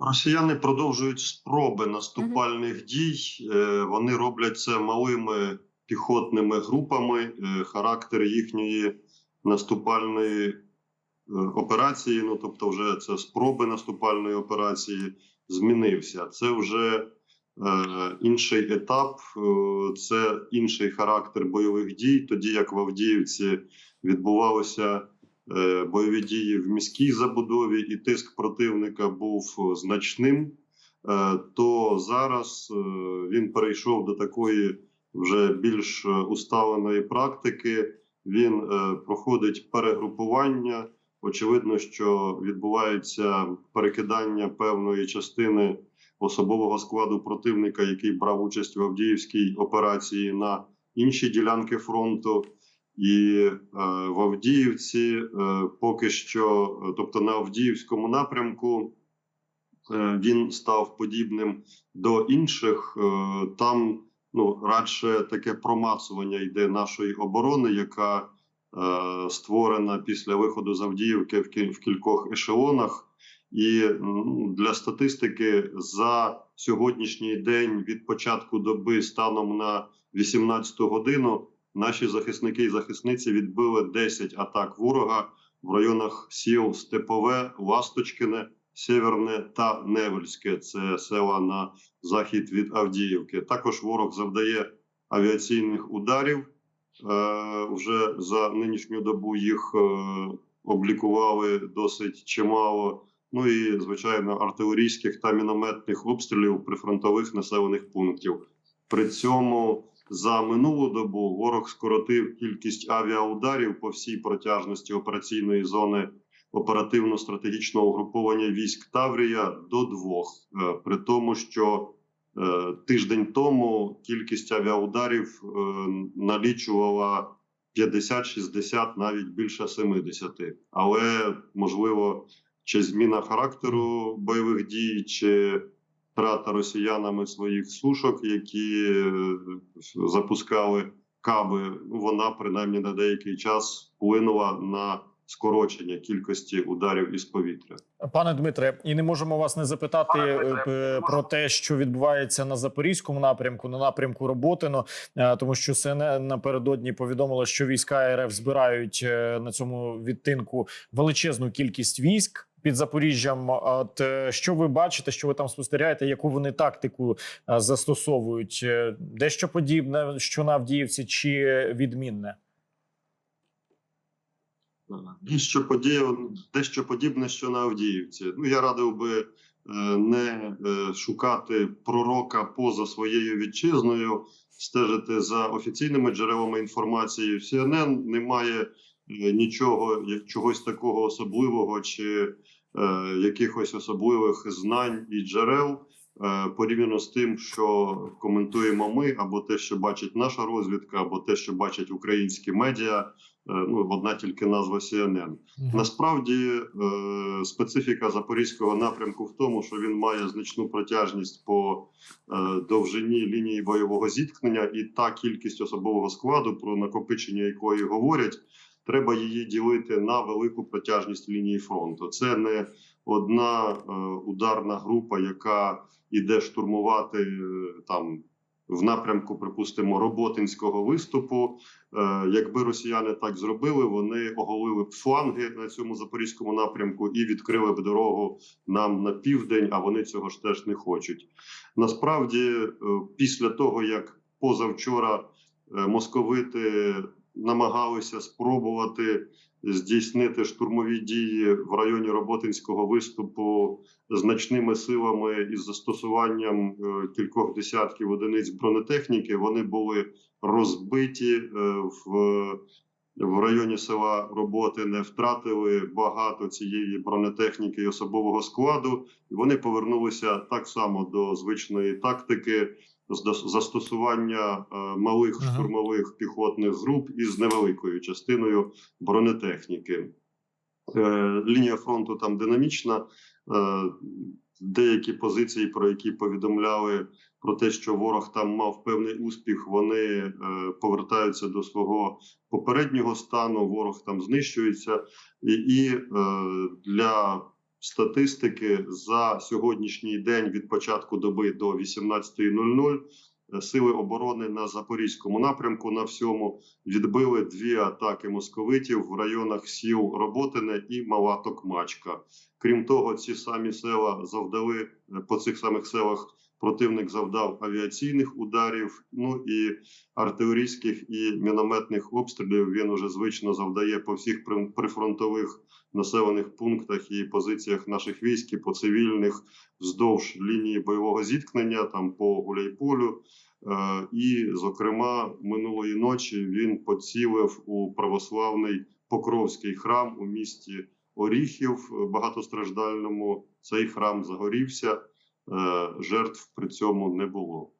Росіяни продовжують спроби наступальних дій. Е, Вони роблять це малими піхотними групами. Е, Характер їхньої наступальної е, операції, ну тобто, вже це спроби наступальної операції, змінився. Це вже інший етап, це інший характер бойових дій. Тоді як в Авдіївці відбувалося бойові дії в міській забудові, і тиск противника був е, значним, е, то зараз е, він перейшов до такої вже більш е, усталеної практики. Він е, проходить перегрупування. Очевидно, що відбувається перекидання певної частини особового складу противника, який брав участь в Авдіївській операції на інші ділянки фронту. І е, в Авдіївці е, поки що, е, тобто на Авдіївському напрямку, е, він став подібним до інших. Е, там ну радше таке промацування йде нашої оборони, яка е, створена після виходу з Авдіївки в, кі- в кількох ешелонах. І для статистики за сьогоднішній день від початку доби станом на 18 годину наші захисники і захисниці відбили 10 атак ворога в районах сіл Степове, Ласточкине, Сєверне та Невельське. Це села на захід від Авдіївки. Також ворог завдає авіаційних ударів. Е, вже за нинішню добу їх е, облікували досить чимало. Ну і звичайно артилерійських та мінометних обстрілів прифронтових населених пунктів. При цьому за минулу добу ворог скоротив кількість авіаударів по всій протяжності операційної зони оперативно-стратегічного угруповання військ Таврія до двох, Е, при тому, що е, тиждень тому кількість авіаударів е, налічувала 50-60, навіть більше 70. Але можливо, чи зміна характеру бойових дій, чи втрата росіянами своїх сушок, які е, запускали каби, ну, вона принаймні на деякий час вплинула на скорочення кількості ударів із повітря. Пане Дмитре, і не можемо вас не запитати е, Дмитре, про те, що відбувається на запорізькому напрямку, на напрямку Роботино, е, тому що СНН напередодні повідомило, що війська РФ збирають е, на цьому відтинку величезну кількість військ. Під Запоріжжям, от е, що ви бачите, що ви там спостерігаєте, яку вони тактику е, застосовують? Е, Дещо подібне, що на Авдіївці, чи відмінне? Дещо подіє, дещо подібне, що на Авдіївці. Ну я радив би не шукати пророка поза своєю вітчизною, стежити за офіційними джерелами інформації. В CNN немає нічого, чогось такого особливого чи е, якихось особливих знань і джерел. е, Порівняно з тим, що коментуємо ми, або те, що бачить наша розвідка, або те, що бачать українські медіа, е, ну одна тільки назва CNN. Насправді е, специфіка запорізького напрямку в тому, що він має значну протяжність по е, довжині лінії бойового зіткнення, і та кількість особового складу, про накопичення якої говорять, треба її ділити на велику протяжність лінії фронту. Це не одна е, ударна група, яка іде штурмувати е, там. В напрямку, припустимо, роботинського виступу, Е, Якби росіяни так зробили, вони оголили б фланги на цьому запорізькому напрямку і відкрили б дорогу нам на південь. А вони цього ж теж не хочуть. Насправді, після того як позавчора московити намагалися спробувати здійснити штурмові дії в районі Роботинського виступу значними силами із застосуванням е, кількох десятків одиниць бронетехніки, вони були розбиті е, в, в районі села роботи, не втратили багато цієї бронетехніки і особового складу. Вони повернулися так само до звичної тактики застосування е, малих Ага. штурмових піхотних груп із невеликою частиною бронетехніки. Е, Лінія фронту там динамічна. Е, Деякі позиції, про які повідомляли про те, що ворог там мав певний успіх, вони повертаються до свого попереднього стану. Ворог там знищується, і, і для статистики за сьогоднішній день від початку доби до 18.00 е, сили оборони на запорізькому напрямку на всьому відбили дві атаки московитів в районах сіл Роботине і Мала Токмачка. Крім того, ці самі села завдали е, по цих самих селах. Противник завдав авіаційних ударів, ну і артилерійських і мінометних обстрілів. Він уже звично завдає по всіх прифронтових населених пунктах і позиціях наших військ, і по цивільних вздовж лінії бойового зіткнення, там по Гуляйполю. Е, І, зокрема, минулої ночі він поцілив у православний Покровський храм у місті Оріхів багатостраждальному. Цей храм загорівся. Е, Жертв при цьому не було.